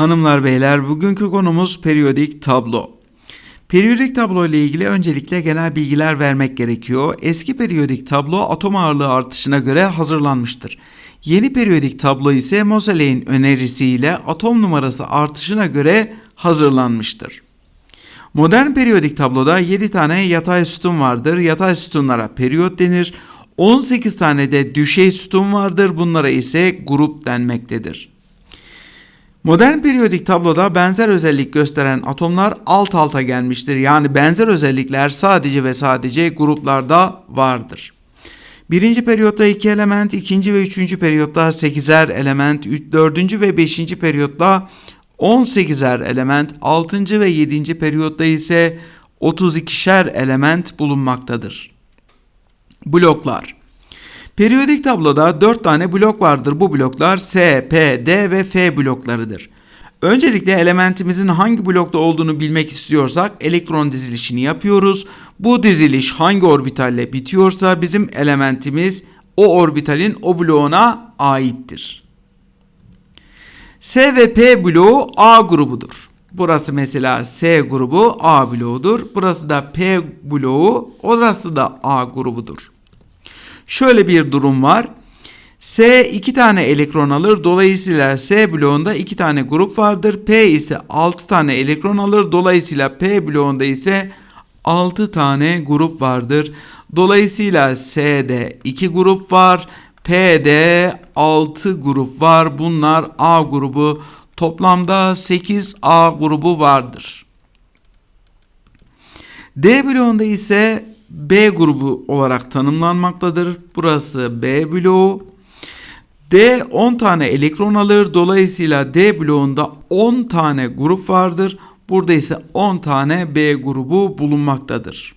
Hanımlar beyler bugünkü konumuz periyodik tablo. Periyodik tablo ile ilgili öncelikle genel bilgiler vermek gerekiyor. Eski periyodik tablo atom ağırlığı artışına göre hazırlanmıştır. Yeni periyodik tablo ise Moseley'in önerisiyle atom numarası artışına göre hazırlanmıştır. Modern periyodik tabloda 7 tane yatay sütun vardır. Yatay sütunlara periyot denir. 18 tane de düşey sütun vardır. Bunlara ise grup denmektedir. Modern periyodik tabloda benzer özellik gösteren atomlar alt alta gelmiştir. Yani benzer özellikler sadece ve sadece gruplarda vardır. Birinci periyotta iki element, ikinci ve üçüncü periyotta 8'er element, dördüncü ve beşinci periyotta 18'er element, altıncı ve yedinci periyotta ise 32'şer element bulunmaktadır. Bloklar Periyodik tabloda 4 tane blok vardır. Bu bloklar S, P, D ve F bloklarıdır. Öncelikle elementimizin hangi blokta olduğunu bilmek istiyorsak elektron dizilişini yapıyoruz. Bu diziliş hangi orbitalle bitiyorsa bizim elementimiz o orbitalin o bloğuna aittir. S ve P bloğu A grubudur. Burası mesela S grubu A bloğudur. Burası da P bloğu, orası da A grubudur. Şöyle bir durum var. S 2 tane elektron alır. Dolayısıyla S bloğunda 2 tane grup vardır. P ise 6 tane elektron alır. Dolayısıyla P bloğunda ise 6 tane grup vardır. Dolayısıyla S'de 2 grup var. P'de 6 grup var. Bunlar A grubu. Toplamda 8 A grubu vardır. D bloğunda ise B grubu olarak tanımlanmaktadır. Burası B bloğu. D 10 tane elektron alır. Dolayısıyla D bloğunda 10 tane grup vardır. Burada ise 10 tane B grubu bulunmaktadır.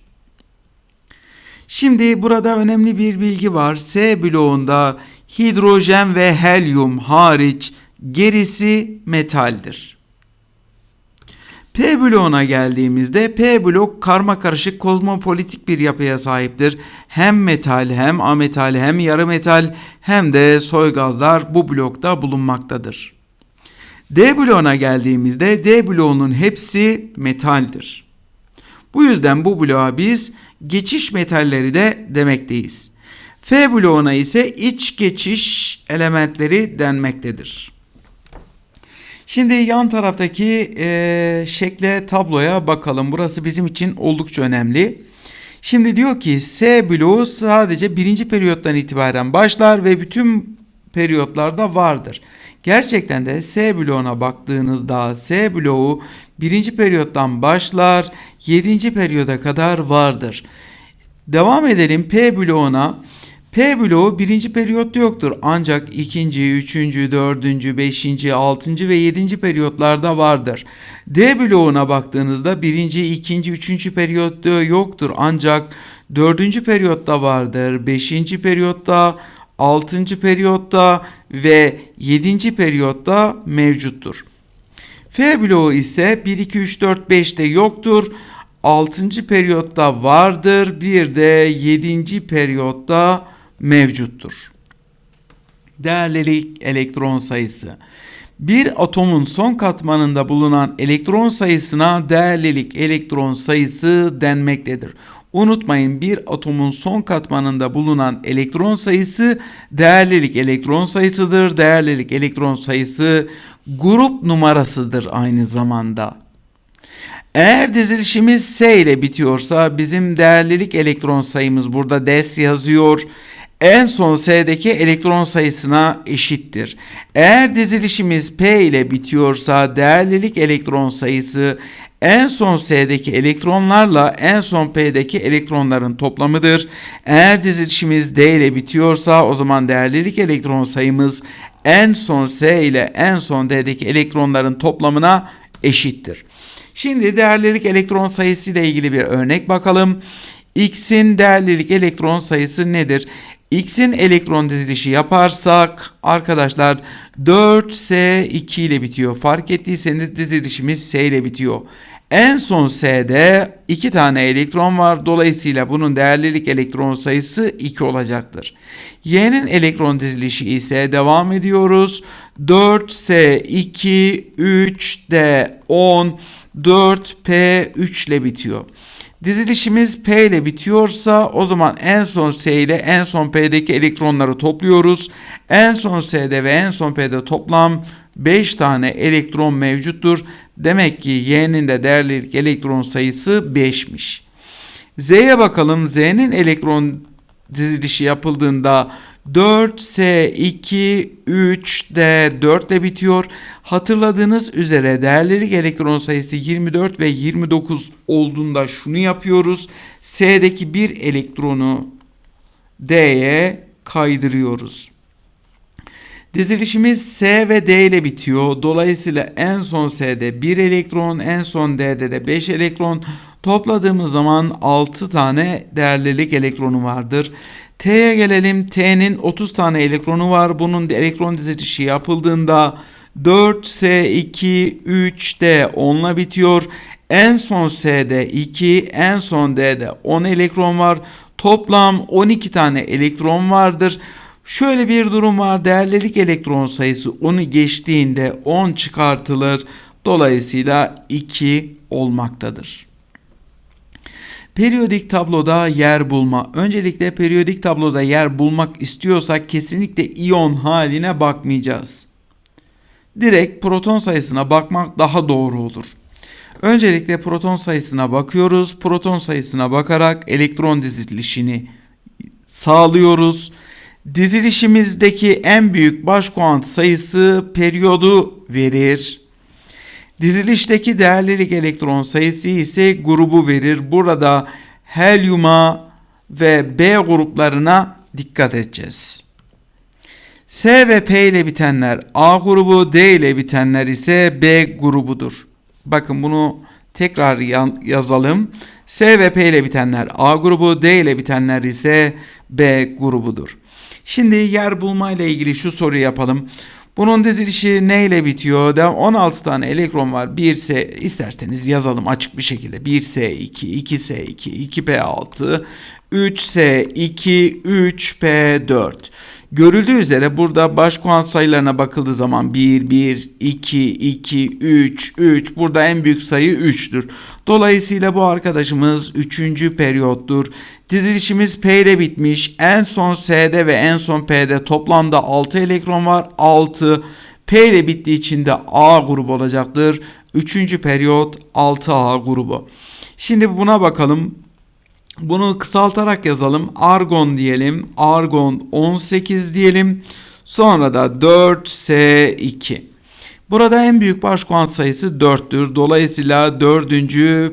Şimdi burada önemli bir bilgi var. S bloğunda hidrojen ve helyum hariç gerisi metaldir. P bloğuna geldiğimizde P blok karma karışık kozmopolitik bir yapıya sahiptir. Hem metal hem ametal hem yarı metal hem de soy gazlar bu blokta bulunmaktadır. D bloğuna geldiğimizde D bloğunun hepsi metaldir. Bu yüzden bu bloğa biz geçiş metalleri de demekteyiz. F bloğuna ise iç geçiş elementleri denmektedir. Şimdi yan taraftaki e, şekle tabloya bakalım. Burası bizim için oldukça önemli. Şimdi diyor ki S bloğu sadece birinci periyottan itibaren başlar ve bütün periyotlarda vardır. Gerçekten de S bloğuna baktığınızda S bloğu birinci periyottan başlar, yedinci periyoda kadar vardır. Devam edelim P bloğuna. P bloğu birinci periyotta yoktur ancak ikinci, üçüncü, dördüncü, beşinci, altıncı ve yedinci periyotlarda vardır. D bloğuna baktığınızda birinci, ikinci, üçüncü periyotta yoktur ancak dördüncü periyotta vardır. Beşinci periyotta, altıncı periyotta ve yedinci periyotta mevcuttur. F bloğu ise 1, 2, 3, 4, 5'te yoktur. 6. periyotta vardır. Bir de 7. periyotta mevcuttur. Değerlilik elektron sayısı. Bir atomun son katmanında bulunan elektron sayısına değerlilik elektron sayısı denmektedir. Unutmayın bir atomun son katmanında bulunan elektron sayısı değerlilik elektron sayısıdır. Değerlilik elektron sayısı grup numarasıdır aynı zamanda. Eğer dizilişimiz S ile bitiyorsa bizim değerlilik elektron sayımız burada des yazıyor. En son S'deki elektron sayısına eşittir. Eğer dizilişimiz P ile bitiyorsa değerlilik elektron sayısı en son S'deki elektronlarla en son P'deki elektronların toplamıdır. Eğer dizilişimiz D ile bitiyorsa o zaman değerlilik elektron sayımız en son S ile en son D'deki elektronların toplamına eşittir. Şimdi değerlilik elektron sayısı ile ilgili bir örnek bakalım. X'in değerlilik elektron sayısı nedir? X'in elektron dizilişi yaparsak arkadaşlar 4S2 ile bitiyor. Fark ettiyseniz dizilişimiz S ile bitiyor. En son S'de 2 tane elektron var. Dolayısıyla bunun değerlilik elektron sayısı 2 olacaktır. Y'nin elektron dizilişi ise devam ediyoruz. 4S2, 3D, 10, 4P3 ile bitiyor. Dizilişimiz P ile bitiyorsa o zaman en son S ile en son P'deki elektronları topluyoruz. En son S'de ve en son P'de toplam 5 tane elektron mevcuttur. Demek ki Y'nin de değerlilik elektron sayısı 5'miş. Z'ye bakalım. Z'nin elektron dizilişi yapıldığında 4S2 3D 4 ile bitiyor. Hatırladığınız üzere değerlilik elektron sayısı 24 ve 29 olduğunda şunu yapıyoruz. S'deki bir elektronu D'ye kaydırıyoruz. Dizilişimiz S ve D ile bitiyor. Dolayısıyla en son S'de 1 elektron, en son D'de de 5 elektron. Topladığımız zaman 6 tane değerlilik elektronu vardır. T'ye gelelim. T'nin 30 tane elektronu var. Bunun elektron dizilişi yapıldığında 4S2 3D 10 ile bitiyor. En son S'de 2, en son D'de 10 elektron var. Toplam 12 tane elektron vardır. Şöyle bir durum var. Değerlilik elektron sayısı 10'u geçtiğinde 10 çıkartılır. Dolayısıyla 2 olmaktadır. Periyodik tabloda yer bulma. Öncelikle periyodik tabloda yer bulmak istiyorsak kesinlikle iyon haline bakmayacağız. Direkt proton sayısına bakmak daha doğru olur. Öncelikle proton sayısına bakıyoruz. Proton sayısına bakarak elektron dizilişini sağlıyoruz. Dizilişimizdeki en büyük baş kuant sayısı periyodu verir. Dizilişteki değerlilik elektron sayısı ise grubu verir. Burada helyuma ve B gruplarına dikkat edeceğiz. S ve P ile bitenler A grubu, D ile bitenler ise B grubudur. Bakın bunu tekrar yazalım. S ve P ile bitenler A grubu, D ile bitenler ise B grubudur. Şimdi yer bulma ile ilgili şu soruyu yapalım. Bunun dizilişi ne ile bitiyor? 16 tane elektron var. 1S isterseniz yazalım açık bir şekilde. 1S2, 2S2, 2P6, 3S2, 3P4. Görüldüğü üzere burada baş kuant sayılarına bakıldığı zaman 1, 1, 2, 2, 3, 3. Burada en büyük sayı 3'tür. Dolayısıyla bu arkadaşımız 3. periyottur. Dizilişimiz P ile bitmiş. En son S'de ve en son P'de toplamda 6 elektron var. 6. P ile bittiği için de A grubu olacaktır. 3. periyot 6A grubu. Şimdi buna bakalım. Bunu kısaltarak yazalım. Argon diyelim. Argon 18 diyelim. Sonra da 4S2. Burada en büyük baş kuant sayısı 4'tür. Dolayısıyla 4.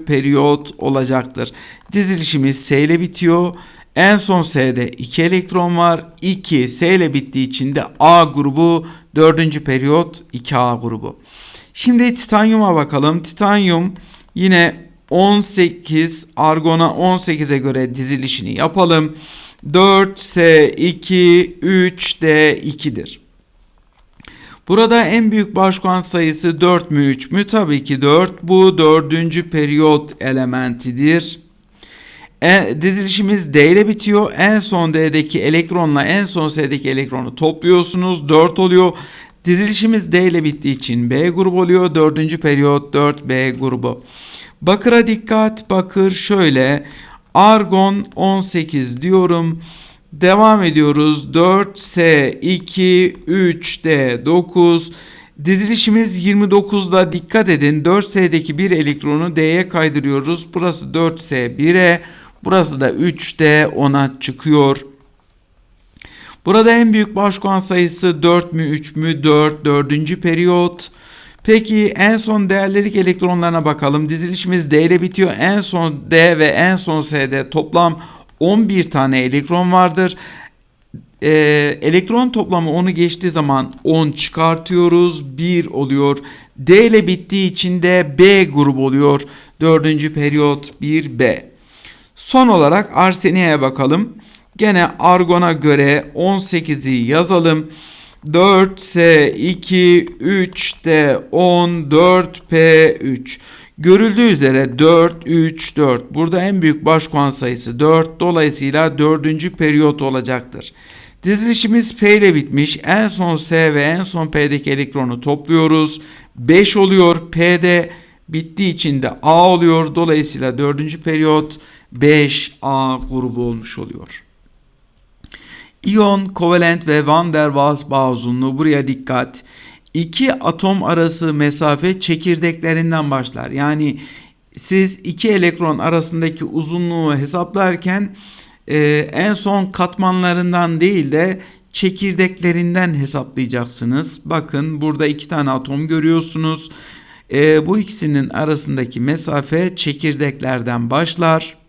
periyot olacaktır. Dizilişimiz S ile bitiyor. En son S'de 2 elektron var. 2 S ile bittiği için de A grubu 4. periyot 2A grubu. Şimdi titanyuma bakalım. Titanyum yine 18 argona 18'e göre dizilişini yapalım. 4S2 3D2'dir. Burada en büyük başkuant sayısı 4 mü 3 mü? Tabii ki 4. Bu dördüncü periyot elementidir. E, dizilişimiz D ile bitiyor. En son D'deki elektronla en son S'deki elektronu topluyorsunuz. 4 oluyor. Dizilişimiz D ile bittiği için B grubu oluyor. Dördüncü periyot 4B grubu. Bakır'a dikkat. Bakır şöyle. Argon 18 diyorum. Devam ediyoruz. 4S2 3D 9 Dizilişimiz 29'da dikkat edin. 4S'deki bir elektronu D'ye kaydırıyoruz. Burası 4S 1'e. Burası da 3D 10'a çıkıyor. Burada en büyük başkuan sayısı 4 mü 3 mü 4 4. periyot. Peki en son değerlilik elektronlarına bakalım. Dizilişimiz D ile bitiyor. En son D ve en son S'de toplam 11 tane elektron vardır. Ee, elektron toplamı onu geçtiği zaman 10 çıkartıyoruz. 1 oluyor. D ile bittiği için de B grubu oluyor. Dördüncü periyot 1B. Son olarak arseniye bakalım. Gene argona göre 18'i yazalım. 4S2 3D 10 4P3. Görüldüğü üzere 4, 3, 4. Burada en büyük baş kuan sayısı 4. Dolayısıyla dördüncü periyot olacaktır. Dizilişimiz P ile bitmiş. En son S ve en son P'deki elektronu topluyoruz. 5 oluyor. P'de bittiği için de A oluyor. Dolayısıyla dördüncü periyot 5A grubu olmuş oluyor. İyon, kovalent ve van der Waals bağ buraya dikkat. İki atom arası mesafe çekirdeklerinden başlar. Yani siz iki elektron arasındaki uzunluğu hesaplarken e, en son katmanlarından değil de çekirdeklerinden hesaplayacaksınız. Bakın burada iki tane atom görüyorsunuz. E, bu ikisinin arasındaki mesafe çekirdeklerden başlar.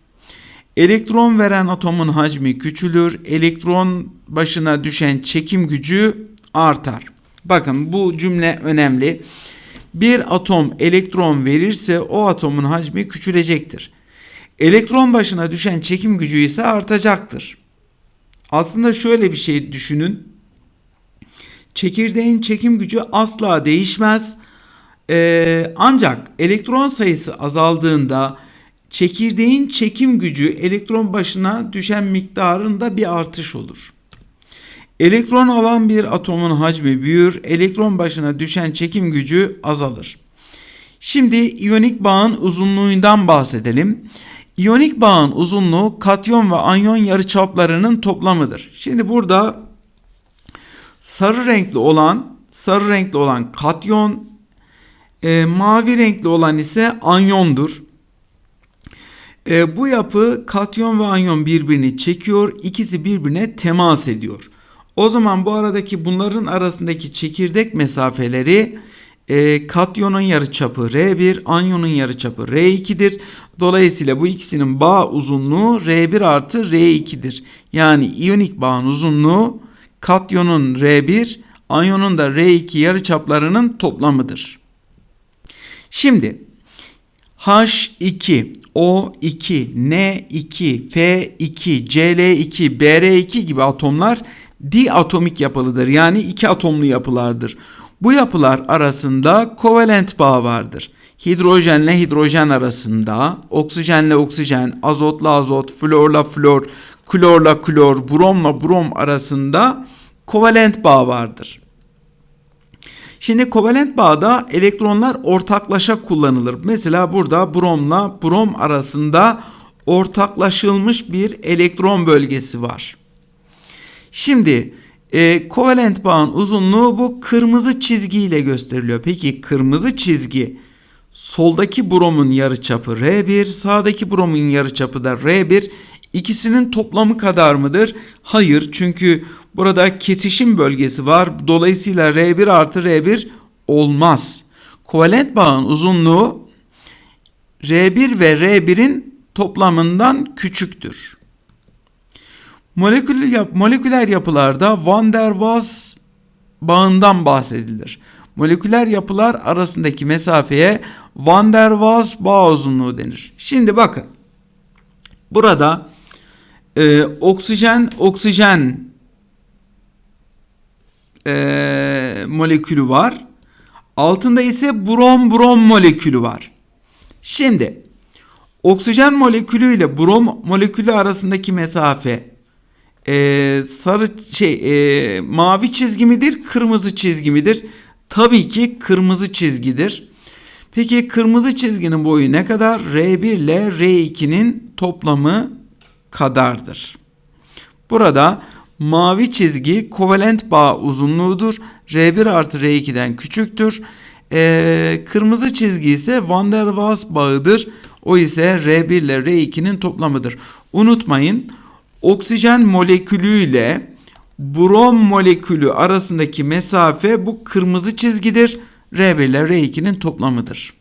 Elektron veren atomun hacmi küçülür. Elektron başına düşen çekim gücü artar. Bakın bu cümle önemli. Bir atom elektron verirse o atomun hacmi küçülecektir. Elektron başına düşen çekim gücü ise artacaktır. Aslında şöyle bir şey düşünün. Çekirdeğin çekim gücü asla değişmez. Ee, ancak elektron sayısı azaldığında çekirdeğin çekim gücü elektron başına düşen miktarında bir artış olur. Elektron alan bir atomun hacmi büyür, elektron başına düşen çekim gücü azalır. Şimdi iyonik bağın uzunluğundan bahsedelim. İyonik bağın uzunluğu katyon ve anyon yarıçaplarının toplamıdır. Şimdi burada sarı renkli olan sarı renkli olan katyon, e, mavi renkli olan ise anyondur. E, bu yapı katyon ve anyon birbirini çekiyor, ikisi birbirine temas ediyor. O zaman bu aradaki bunların arasındaki çekirdek mesafeleri e, katyonun yarıçapı R1, anyonun yarıçapı R2'dir. Dolayısıyla bu ikisinin bağ uzunluğu R1 artı R2'dir. Yani iyonik bağın uzunluğu katyonun R1, anyonun da R2 yarıçaplarının toplamıdır. Şimdi H2, O2, N2, F2, Cl2, Br2 gibi atomlar diatomik yapılıdır. Yani iki atomlu yapılardır. Bu yapılar arasında kovalent bağ vardır. Hidrojenle hidrojen arasında, oksijenle oksijen, azotla azot, florla flor, klorla klor, bromla brom arasında kovalent bağ vardır. Şimdi kovalent bağda elektronlar ortaklaşa kullanılır. Mesela burada bromla brom arasında ortaklaşılmış bir elektron bölgesi var. Şimdi e, kovalent bağın uzunluğu bu kırmızı çizgiyle gösteriliyor. Peki kırmızı çizgi soldaki bromun yarıçapı R1, sağdaki bromun yarıçapı da R1. İkisinin toplamı kadar mıdır? Hayır çünkü burada kesişim bölgesi var. Dolayısıyla R1 artı R1 olmaz. Kovalent bağın uzunluğu R1 ve R1'in toplamından küçüktür. Moleküler, yap moleküler yapılarda Van der Waals bağından bahsedilir. Moleküler yapılar arasındaki mesafeye Van der Waals bağ uzunluğu denir. Şimdi bakın. Burada e, oksijen oksijen e, molekülü var. Altında ise brom brom molekülü var. Şimdi oksijen molekülü ile brom molekülü arasındaki mesafe e, sarı şey e, mavi çizgi midir, kırmızı çizgi midir? Tabii ki kırmızı çizgidir. Peki kırmızı çizginin boyu ne kadar? R1 ile R2'nin toplamı kadardır. Burada mavi çizgi kovalent bağ uzunluğudur. R1 artı R2'den küçüktür. Ee, kırmızı çizgi ise Van der Waals bağıdır. O ise R1 ile R2'nin toplamıdır. Unutmayın oksijen molekülü ile brom molekülü arasındaki mesafe bu kırmızı çizgidir. R1 ile R2'nin toplamıdır.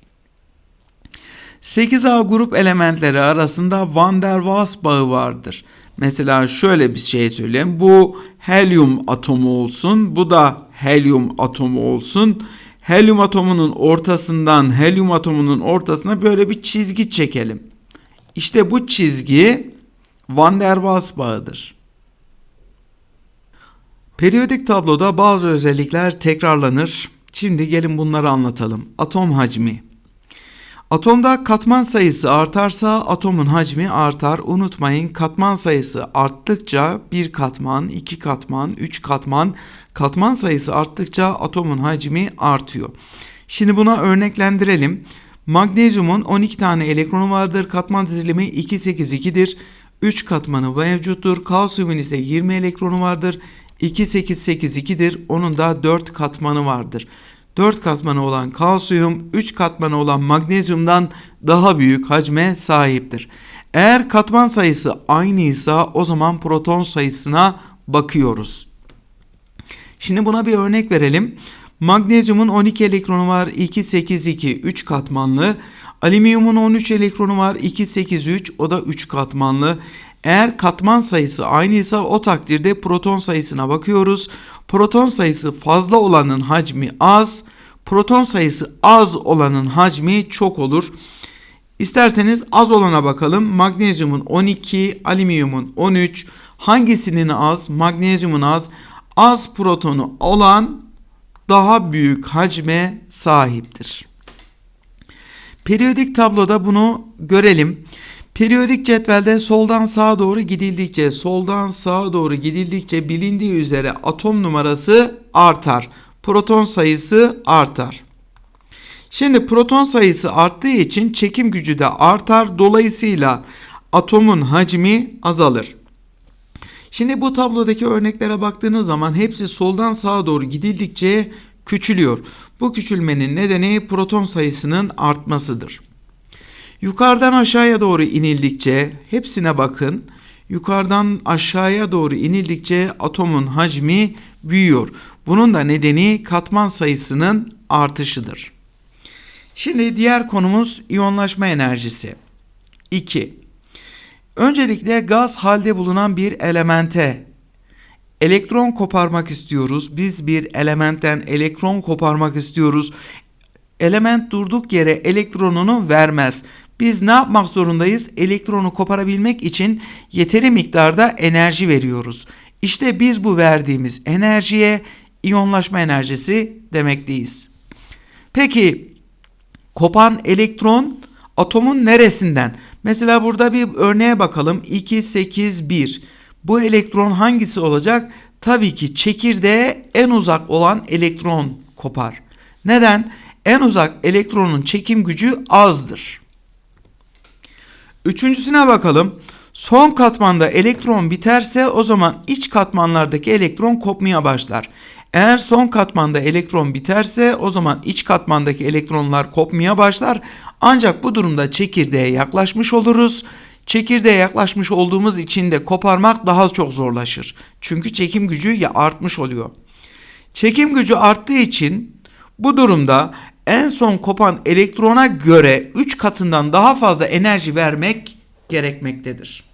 8A grup elementleri arasında Van der Waals bağı vardır. Mesela şöyle bir şey söyleyeyim. Bu helyum atomu olsun. Bu da helyum atomu olsun. Helyum atomunun ortasından helyum atomunun ortasına böyle bir çizgi çekelim. İşte bu çizgi Van der Waals bağıdır. Periyodik tabloda bazı özellikler tekrarlanır. Şimdi gelin bunları anlatalım. Atom hacmi. Atomda katman sayısı artarsa atomun hacmi artar. Unutmayın katman sayısı arttıkça bir katman, iki katman, üç katman, katman sayısı arttıkça atomun hacmi artıyor. Şimdi buna örneklendirelim. Magnezyumun 12 tane elektronu vardır. Katman dizilimi 282'dir. 3 katmanı mevcuttur. Kalsiyumun ise 20 elektronu vardır. 2882'dir. Onun da 4 katmanı vardır. 4 katmanı olan kalsiyum 3 katmanı olan magnezyumdan daha büyük hacme sahiptir. Eğer katman sayısı aynıysa o zaman proton sayısına bakıyoruz. Şimdi buna bir örnek verelim. Magnezyumun 12 elektronu var 2 8 2 3 katmanlı. Alüminyumun 13 elektronu var 2 8 3 o da 3 katmanlı. Eğer katman sayısı aynıysa o takdirde proton sayısına bakıyoruz. Proton sayısı fazla olanın hacmi az, proton sayısı az olanın hacmi çok olur. İsterseniz az olana bakalım. Magnezyumun 12, alüminyumun 13. Hangisinin az? Magnezyumun az. Az protonu olan daha büyük hacme sahiptir. Periyodik tabloda bunu görelim. Periyodik cetvelde soldan sağa doğru gidildikçe, soldan sağa doğru gidildikçe bilindiği üzere atom numarası artar. Proton sayısı artar. Şimdi proton sayısı arttığı için çekim gücü de artar. Dolayısıyla atomun hacmi azalır. Şimdi bu tablodaki örneklere baktığınız zaman hepsi soldan sağa doğru gidildikçe küçülüyor. Bu küçülmenin nedeni proton sayısının artmasıdır. Yukarıdan aşağıya doğru inildikçe hepsine bakın. Yukarıdan aşağıya doğru inildikçe atomun hacmi büyüyor. Bunun da nedeni katman sayısının artışıdır. Şimdi diğer konumuz iyonlaşma enerjisi. 2. Öncelikle gaz halde bulunan bir elemente elektron koparmak istiyoruz. Biz bir elementten elektron koparmak istiyoruz. Element durduk yere elektronunu vermez. Biz ne yapmak zorundayız? Elektronu koparabilmek için yeteri miktarda enerji veriyoruz. İşte biz bu verdiğimiz enerjiye iyonlaşma enerjisi demekteyiz. Peki kopan elektron atomun neresinden? Mesela burada bir örneğe bakalım. 2, 8, 1. Bu elektron hangisi olacak? Tabii ki çekirdeğe en uzak olan elektron kopar. Neden? En uzak elektronun çekim gücü azdır. Üçüncüsüne bakalım. Son katmanda elektron biterse o zaman iç katmanlardaki elektron kopmaya başlar. Eğer son katmanda elektron biterse o zaman iç katmandaki elektronlar kopmaya başlar. Ancak bu durumda çekirdeğe yaklaşmış oluruz. Çekirdeğe yaklaşmış olduğumuz için de koparmak daha çok zorlaşır. Çünkü çekim gücü ya artmış oluyor. Çekim gücü arttığı için bu durumda en son kopan elektrona göre 3 katından daha fazla enerji vermek gerekmektedir.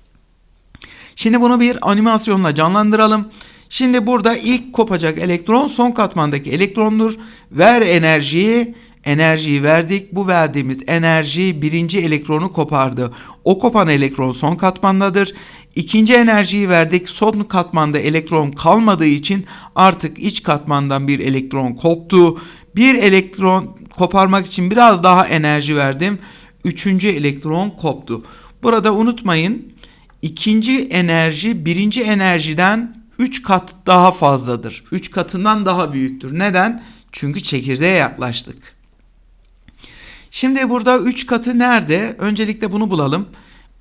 Şimdi bunu bir animasyonla canlandıralım. Şimdi burada ilk kopacak elektron son katmandaki elektrondur. Ver enerjiyi, enerjiyi verdik. Bu verdiğimiz enerji birinci elektronu kopardı. O kopan elektron son katmandadır. İkinci enerjiyi verdik. Son katmanda elektron kalmadığı için artık iç katmandan bir elektron koptu. Bir elektron koparmak için biraz daha enerji verdim. Üçüncü elektron koptu. Burada unutmayın ikinci enerji birinci enerjiden 3 kat daha fazladır. 3 katından daha büyüktür. Neden? Çünkü çekirdeğe yaklaştık. Şimdi burada 3 katı nerede? Öncelikle bunu bulalım.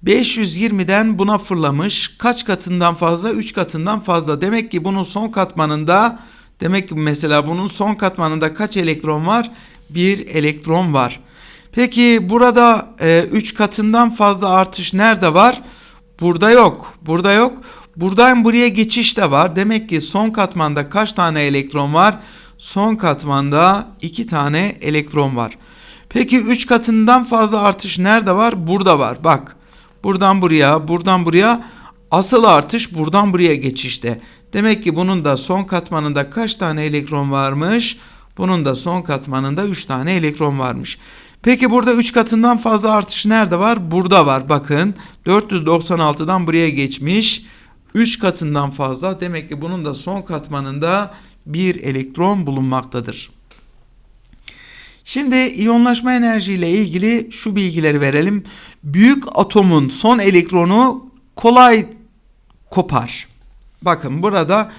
520'den buna fırlamış. Kaç katından fazla? 3 katından fazla. Demek ki bunun son katmanında demek ki mesela bunun son katmanında kaç elektron var? 1 elektron var. Peki burada 3 e, katından fazla artış nerede var? Burada yok. Burada yok. Buradan buraya geçiş de var. Demek ki son katmanda kaç tane elektron var? Son katmanda 2 tane elektron var. Peki 3 katından fazla artış nerede var? Burada var. Bak. Buradan buraya, buradan buraya asıl artış buradan buraya geçişte. Demek ki bunun da son katmanında kaç tane elektron varmış? Bunun da son katmanında 3 tane elektron varmış. Peki burada 3 katından fazla artış nerede var? Burada var. Bakın 496'dan buraya geçmiş. 3 katından fazla. Demek ki bunun da son katmanında bir elektron bulunmaktadır. Şimdi iyonlaşma enerji ile ilgili şu bilgileri verelim. Büyük atomun son elektronu kolay kopar. Bakın burada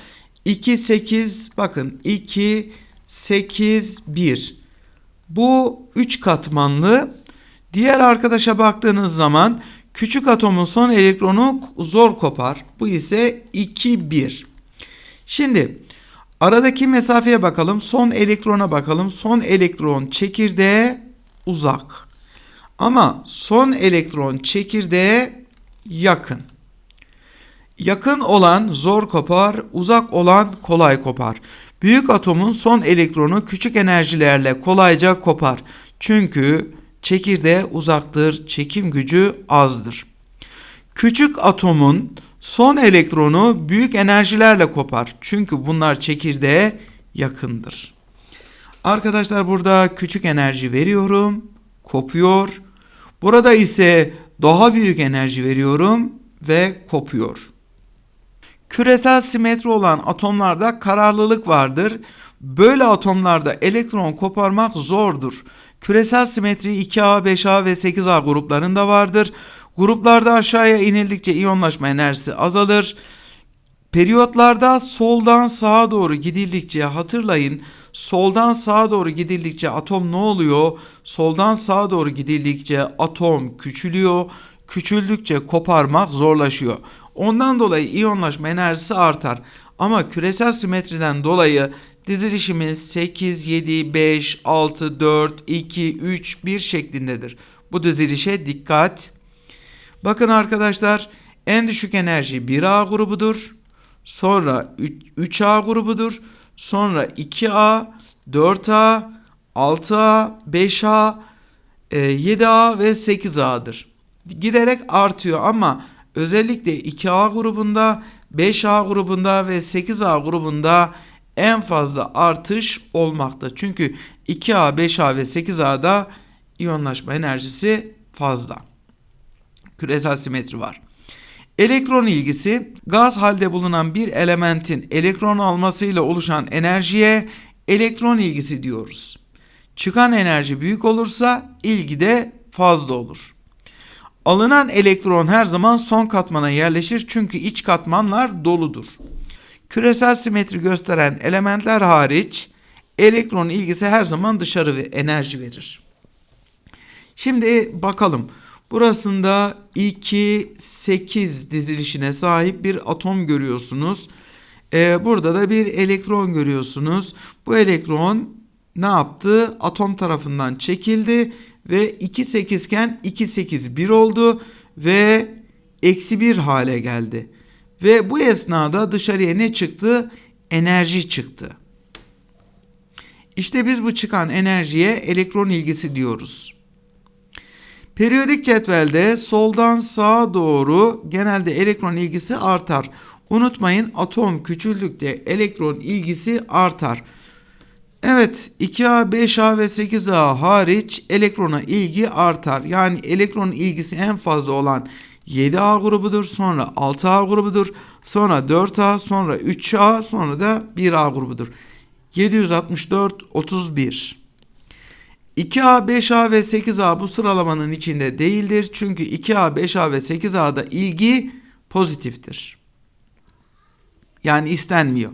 2 8 bakın 2 8 1. Bu 3 katmanlı. Diğer arkadaşa baktığınız zaman küçük atomun son elektronu zor kopar. Bu ise 2 1. Şimdi aradaki mesafeye bakalım. Son elektrona bakalım. Son elektron çekirdeğe uzak. Ama son elektron çekirdeğe yakın. Yakın olan zor kopar, uzak olan kolay kopar. Büyük atomun son elektronu küçük enerjilerle kolayca kopar. Çünkü çekirdeğe uzaktır, çekim gücü azdır. Küçük atomun son elektronu büyük enerjilerle kopar. Çünkü bunlar çekirdeğe yakındır. Arkadaşlar burada küçük enerji veriyorum, kopuyor. Burada ise daha büyük enerji veriyorum ve kopuyor. Küresel simetri olan atomlarda kararlılık vardır. Böyle atomlarda elektron koparmak zordur. Küresel simetri 2A, 5A ve 8A gruplarında vardır. Gruplarda aşağıya inildikçe iyonlaşma enerjisi azalır. Periyotlarda soldan sağa doğru gidildikçe hatırlayın soldan sağa doğru gidildikçe atom ne oluyor? Soldan sağa doğru gidildikçe atom küçülüyor. Küçüldükçe koparmak zorlaşıyor. Ondan dolayı iyonlaşma enerjisi artar. Ama küresel simetriden dolayı dizilişimiz 8, 7, 5, 6, 4, 2, 3, 1 şeklindedir. Bu dizilişe dikkat. Bakın arkadaşlar en düşük enerji 1A grubudur. Sonra 3A grubudur. Sonra 2A, 4A, 6A, 5A, 7A ve 8A'dır. Giderek artıyor ama özellikle 2A grubunda, 5A grubunda ve 8A grubunda en fazla artış olmakta. Çünkü 2A, 5A ve 8A'da iyonlaşma enerjisi fazla. Küresel simetri var. Elektron ilgisi gaz halde bulunan bir elementin elektron almasıyla oluşan enerjiye elektron ilgisi diyoruz. Çıkan enerji büyük olursa ilgi de fazla olur. Alınan elektron her zaman son katmana yerleşir çünkü iç katmanlar doludur. Küresel simetri gösteren elementler hariç elektron ilgisi her zaman dışarı ve enerji verir. Şimdi bakalım. Burasında 2, 8 dizilişine sahip bir atom görüyorsunuz. Ee, burada da bir elektron görüyorsunuz. Bu elektron ne yaptı? Atom tarafından çekildi ve 2, 8 iken 2, 8, 1 oldu ve eksi 1 hale geldi. Ve bu esnada dışarıya ne çıktı? Enerji çıktı. İşte biz bu çıkan enerjiye elektron ilgisi diyoruz. Periyodik cetvelde soldan sağa doğru genelde elektron ilgisi artar. Unutmayın atom küçüldükçe elektron ilgisi artar. Evet 2A, 5A ve 8A hariç elektrona ilgi artar. Yani elektron ilgisi en fazla olan 7A grubudur, sonra 6A grubudur, sonra 4A, sonra 3A, sonra da 1A grubudur. 764 31 2A, 5A ve 8A bu sıralamanın içinde değildir. Çünkü 2A, 5A ve 8A'da ilgi pozitiftir. Yani istenmiyor.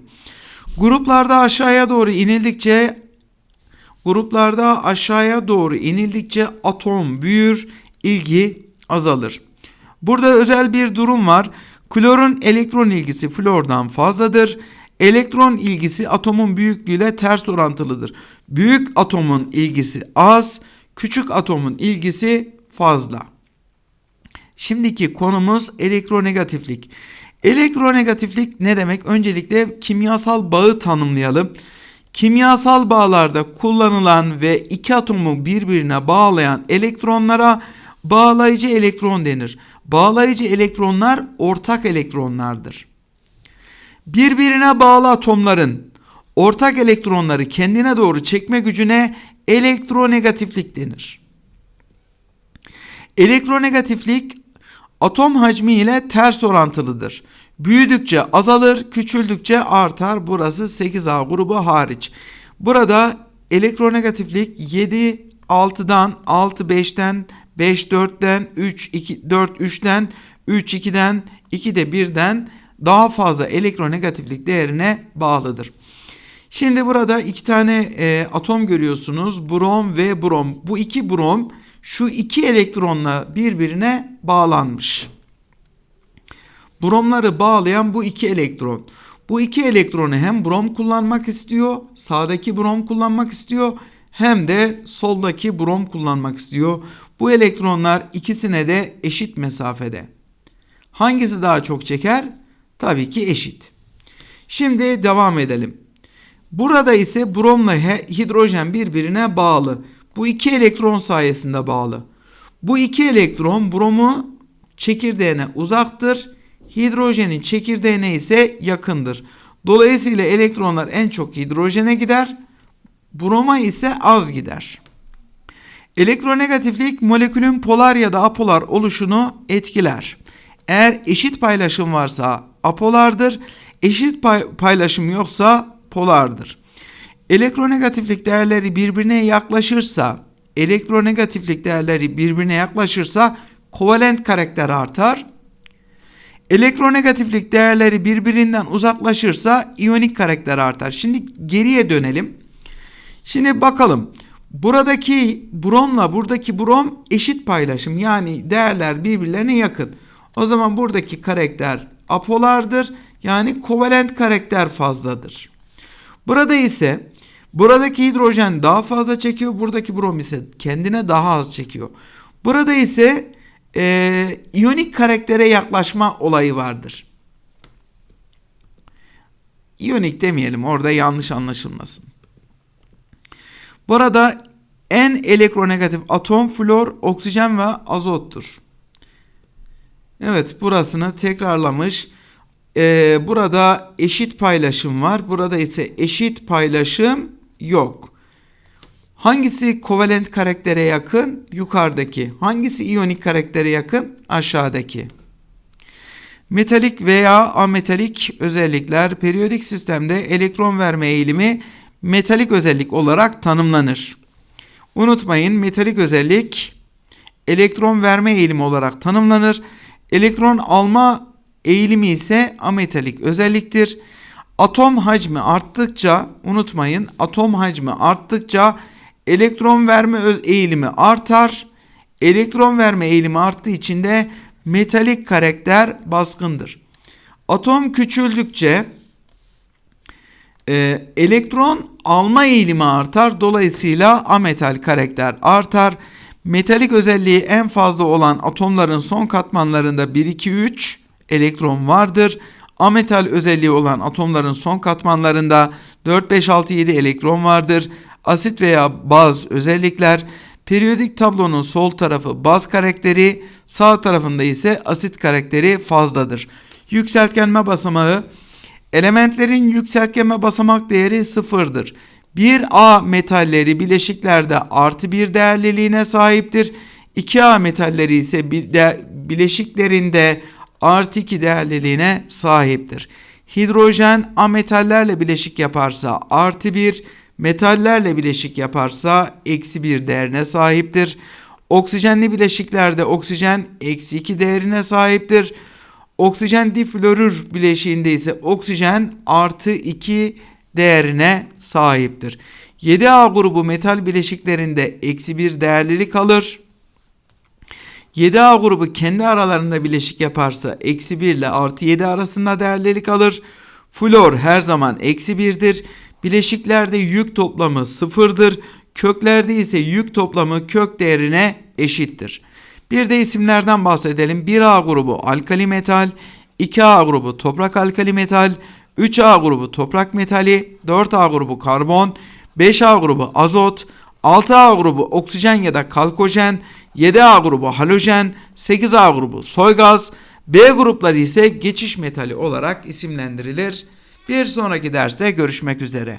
Gruplarda aşağıya doğru inildikçe gruplarda aşağıya doğru inildikçe atom büyür, ilgi azalır. Burada özel bir durum var. Klorun elektron ilgisi flordan fazladır. Elektron ilgisi atomun büyüklüğüyle ters orantılıdır. Büyük atomun ilgisi az, küçük atomun ilgisi fazla. Şimdiki konumuz elektronegatiflik. Elektronegatiflik ne demek? Öncelikle kimyasal bağı tanımlayalım. Kimyasal bağlarda kullanılan ve iki atomu birbirine bağlayan elektronlara bağlayıcı elektron denir. Bağlayıcı elektronlar ortak elektronlardır. Birbirine bağlı atomların ortak elektronları kendine doğru çekme gücüne elektronegatiflik denir. Elektronegatiflik atom hacmi ile ters orantılıdır. Büyüdükçe azalır, küçüldükçe artar. Burası 8A grubu hariç. Burada elektronegatiflik 7 6'dan 6 5'ten 5 4'ten 3 2 4 3'ten 3 2'den 2 de 1'den daha fazla elektronegatiflik değerine bağlıdır. Şimdi burada iki tane e, atom görüyorsunuz. Brom ve brom. Bu iki brom şu iki elektronla birbirine bağlanmış. Bromları bağlayan bu iki elektron. Bu iki elektronu hem brom kullanmak istiyor, sağdaki brom kullanmak istiyor, hem de soldaki brom kullanmak istiyor. Bu elektronlar ikisine de eşit mesafede. Hangisi daha çok çeker? Tabii ki eşit. Şimdi devam edelim. Burada ise bromla hidrojen birbirine bağlı. Bu iki elektron sayesinde bağlı. Bu iki elektron bromu çekirdeğine uzaktır. Hidrojenin çekirdeğine ise yakındır. Dolayısıyla elektronlar en çok hidrojene gider. Broma ise az gider. Elektronegatiflik molekülün polar ya da apolar oluşunu etkiler. Eğer eşit paylaşım varsa apolardır, eşit pay paylaşım yoksa polardır. Elektronegatiflik değerleri birbirine yaklaşırsa, elektronegatiflik değerleri birbirine yaklaşırsa kovalent karakter artar. Elektronegatiflik değerleri birbirinden uzaklaşırsa iyonik karakter artar. Şimdi geriye dönelim. Şimdi bakalım. Buradaki bromla buradaki brom eşit paylaşım. Yani değerler birbirlerine yakın. O zaman buradaki karakter apolardır. Yani kovalent karakter fazladır. Burada ise buradaki hidrojen daha fazla çekiyor. Buradaki brom ise kendine daha az çekiyor. Burada ise e, iyonik karaktere yaklaşma olayı vardır. İyonik demeyelim orada yanlış anlaşılmasın. Burada en elektronegatif atom flor, oksijen ve azottur. Evet burasını tekrarlamış. Ee, burada eşit paylaşım var. Burada ise eşit paylaşım yok. Hangisi kovalent karaktere yakın? Yukarıdaki. Hangisi iyonik karaktere yakın? Aşağıdaki. Metalik veya ametalik özellikler periyodik sistemde elektron verme eğilimi metalik özellik olarak tanımlanır. Unutmayın metalik özellik elektron verme eğilimi olarak tanımlanır. Elektron alma eğilimi ise ametalik özelliktir. Atom hacmi arttıkça unutmayın atom hacmi arttıkça elektron verme eğilimi artar. Elektron verme eğilimi arttığı için de metalik karakter baskındır. Atom küçüldükçe e, elektron alma eğilimi artar. Dolayısıyla ametal karakter artar. Metalik özelliği en fazla olan atomların son katmanlarında 1 2 3 elektron vardır. Ametal özelliği olan atomların son katmanlarında 4 5 6 7 elektron vardır. Asit veya baz özellikler periyodik tablonun sol tarafı baz karakteri, sağ tarafında ise asit karakteri fazladır. Yükseltgenme basamağı elementlerin yükseltgenme basamak değeri sıfırdır. 1A metalleri bileşiklerde artı bir değerliliğine sahiptir. 2A metalleri ise bileşiklerinde artı 2 değerliliğine sahiptir. Hidrojen ametallerle bileşik yaparsa artı 1, metallerle bileşik yaparsa eksi 1 değerine sahiptir. Oksijenli bileşiklerde oksijen eksi 2 değerine sahiptir. Oksijen diflorür bileşiğinde ise oksijen artı 2 değerine sahiptir. 7A grubu metal bileşiklerinde eksi 1 değerlilik alır. 7A grubu kendi aralarında bileşik yaparsa eksi 1 ile artı 7 arasında değerlilik alır. Flor her zaman eksi 1'dir. Bileşiklerde yük toplamı sıfırdır. Köklerde ise yük toplamı kök değerine eşittir. Bir de isimlerden bahsedelim. 1A grubu alkali metal, 2A grubu toprak alkali metal, 3A grubu toprak metali, 4A grubu karbon, 5A grubu azot, 6A grubu oksijen ya da kalkojen, 7A grubu halojen, 8A grubu soy gaz, B grupları ise geçiş metali olarak isimlendirilir. Bir sonraki derste görüşmek üzere.